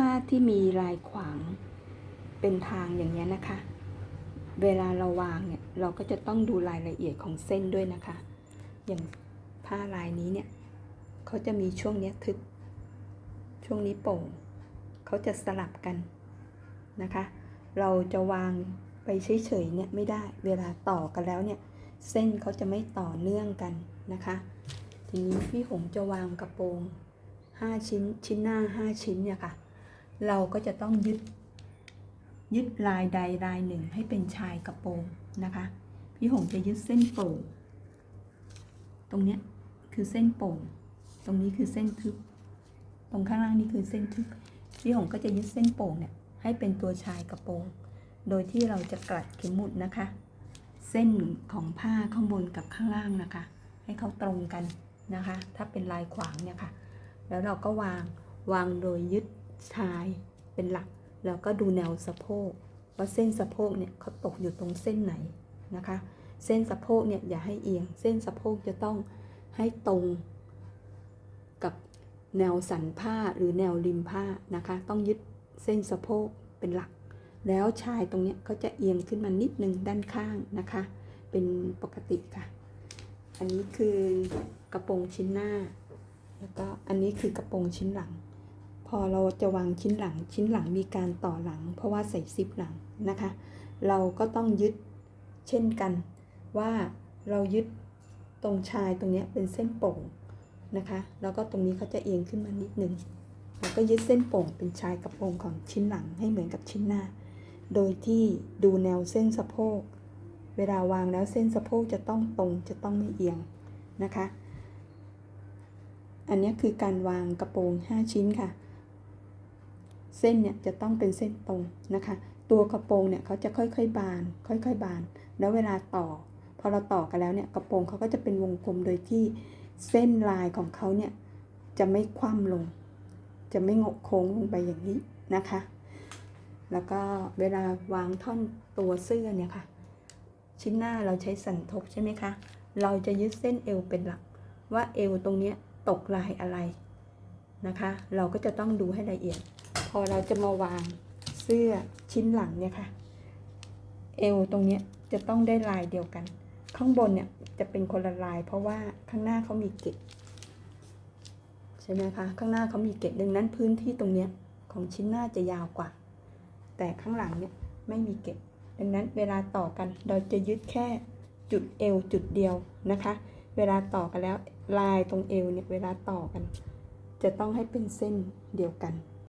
ผ้าที่มีลายขวางเป็นทางอย่างนี้นะคะ เวลาเราวางเนี่ยเราก็จะต้องดูรายละเอียดของเส้นด้วยนะคะ อย่างผ้าลายนี้เนี่ยเขาจะมีช่วงเนี้ยทึบช่วงนี้โป่งเขาจะสลับกันนะคะ เราจะวางไปเฉยๆเนี่ยไม่ได้เวลาต่อกันแล้วเนี่ยเส้นเขาจะไม่ต่อเนื่องกันนะคะ ทีนี้พี่หงจะวางกระโปรง 5 ชิ้นชิ้นหน้า 5 ชิ้นเนี่ยค่ะ เราก็จะต้องยึด ยึดลายใดลายหนึ่งให้เป็นชายกระโปรงนะคะ พี่หงจะยึดเส้นโป่งตรงเนี้ยคือเส้นโป่งตรงนี้คือเส้นทึบ ตรงข้างล่างนี่คือเส้นทึบ พี่หงก็จะยึดเส้นโป่งเนี่ยให้เป็นตัวชายกระโปรง โดยที่เราจะกลัดเข็มหมุดนะคะ เส้นของผ้าข้างบนกับข้างล่างนะคะ ให้เขาตรงกันนะคะ ถ้าเป็นลายขวางเนี่ยค่ะ แล้วเราก็วาง วางโดยยึด ชายเป็นหลัก แล้วก็ดูแนวสะโพกว่าเส้นสะโพกเนี่ยเขาตกอยู่ตรงเส้นไหนนะคะ เส้นสะโพกเนี่ยอย่าให้เอียง เส้นสะโพกจะต้องให้ตรงกับแนวสันผ้าหรือแนวริมผ้านะคะ ต้องยึดเส้นสะโพกเป็นหลัก แล้วชายตรงเนี้ยเขาจะเอียงขึ้นมานิดนึงด้านข้างนะคะ เป็นปกติค่ะ อันนี้คือกระโปรงชิ้นหน้า แล้วก็อันนี้คือกระโปรงชิ้นหลัง พอเราจะวางชิ้นหลัง ชิ้นหลังมีการต่อหลัง เพราะว่าใส่ซิปหลังนะคะ เราก็ต้องยึดเช่นกัน ว่าเรายึดตรงชายตรงเนี้ยเป็นเส้นโป่งนะคะ แล้วก็ตรงนี้เขาจะเอียงขึ้นมานิดนึงแล้วก็ยึดเส้นโป่งเป็นชายกระโปรงของชิ้นหลังให้เหมือนกับชิ้นหน้า โดยที่ดูแนวเส้นสะโพก เวลาวางแล้วเส้นสะโพกจะต้องตรงจะต้องไม่เอียงนะคะ อันนี้คือการวางกระโปรง 5 ชิ้นค่ะ เส้นเนี่ยจะต้องเป็นเส้นตรงนะคะ ตัวกระโปรงเนี่ยเขาจะค่อยๆบาน ค่อยๆบาน แล้วเวลาต่อ พอเราต่อกันแล้วเนี่ยกระโปรงเขาก็จะเป็นวงกลมโดยที่เส้นลายของเขาเนี่ยจะไม่คว่ำลง จะไม่งกโค้งลงไปอย่างนี้นะคะ แล้วก็เวลาวางท่อนตัวเสื้อเนี่ยค่ะ ชิ้นหน้าเราใช้สันทบใช่ไหมคะ เราจะยึดเส้นเอวเป็นหลัก ว่าเอวตรงเนี้ยตกลายอะไร นะคะ เราก็จะต้องดูให้ละเอียด พอเราจะมาวางเสื้อชิ้นหลังเนี่ยค่ะเอวตรงเนี้ยจะต้องได้ลายเดียวกัน ข้างบนเนี่ยจะเป็นคนละลาย เพราะว่าข้างหน้าเขามีเกล็ดใช่ไหมคะข้างหน้าเขามีเกล็ดดังนั้นพื้นที่ตรงเนี้ยของชิ้นหน้าจะยาวกว่า แต่ข้างหลังเนี่ยไม่มีเกล็ดดังนั้นเวลาต่อกันเราจะยึดแค่จุดเอวจุดเดียวนะคะ เวลาต่อกันแล้วลายตรงเอวเนี่ยเวลาต่อกัน จะต้องให้เป็นเส้นเดียวกัน